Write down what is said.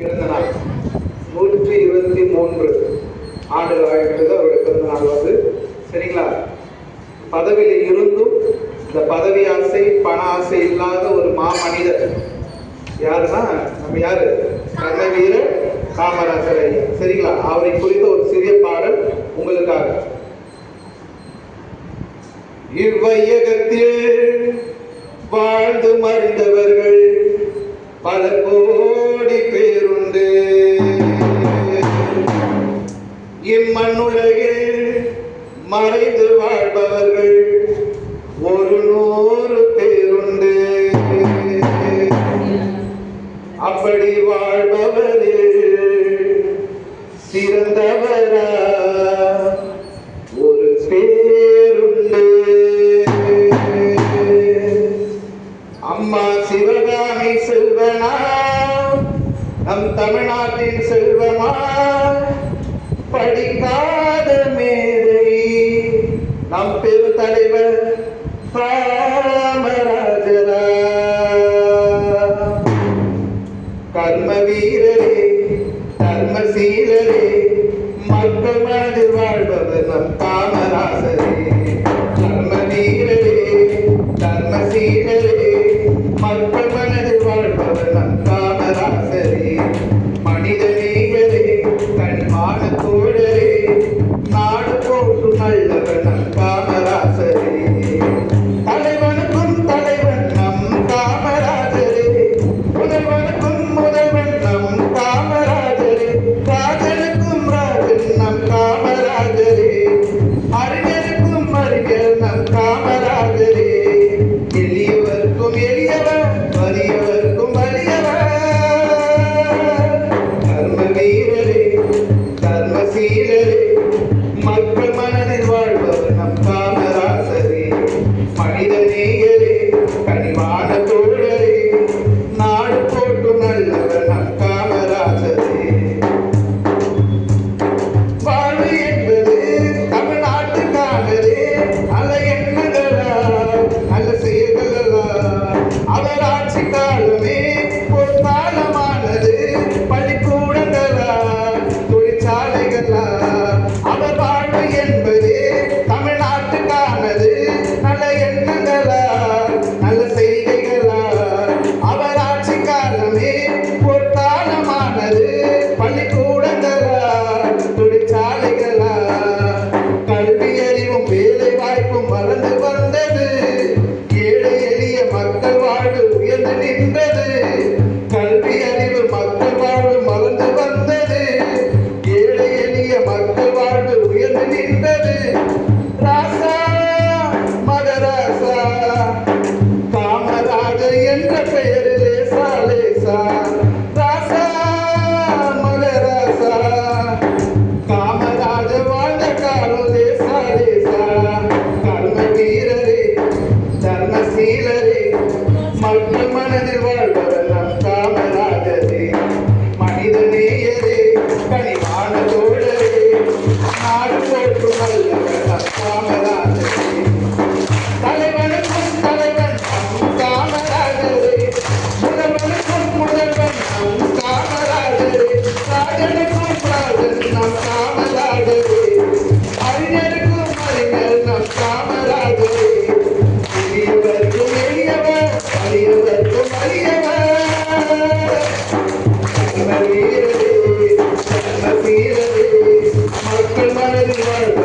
பிறந்த நாள் நூற்றி இருபத்தி மூன்று ஆண்டுகள் ஆகிவிட்டது. அவருடைய பிறந்த நாள் வந்து சரிங்களா? பதவியில் இருந்தும் இந்த பதவி ஆசை பண ஆசை இல்லாத ஒரு மாமனிதர். யாருன்னா? நம்ம யாரு? கர்ணவீரர் காமராஜர். ஐயா சரிங்களா? அவரை குறித்த ஒரு சிறிய பாடல் உங்களுக்காக. இவ்வையகத்தில் வாழ்ந்து மறைந்தவர்கள் பல இம்மண்ணுலகில் மறைந்து வாழ்பவர்கள் ஒரு நூறு பேருண்டு. அப்படி வாழ்பவரில் சிறந்தவரா ஒரு பேருண்டு. அம்மா சிவகாமி செல்வனா நம் தமிழ்நாட்டின் செல்வமா படிக்காத மேதை நம் பெரு தலைவர் காமராஜரா கர்ம வீரரே தர்மசீலரே தர்மசீலரே மக்கள் மனதில் வாழ்பவர் நம் காமராசரே மனித மனித நேயரே கனிவான தோழரே நாடு போற்றும் நல்லவர் நம் காமராஜரே தலைவனுக்கும் தலைவன் நம் காமராஜரே முதல்வனுக்கும் முதல்வன் நம் காமராஜரே ராஜனுக்கும் ராஜன் நம் காமராஜரே அறிஞருக்கும் அறிஞர் நம் காமராஜரே எளியவர்க்கும் எளியவர் வலியவர்க்கும் மக்கள் மனதில் வாழ்பவர்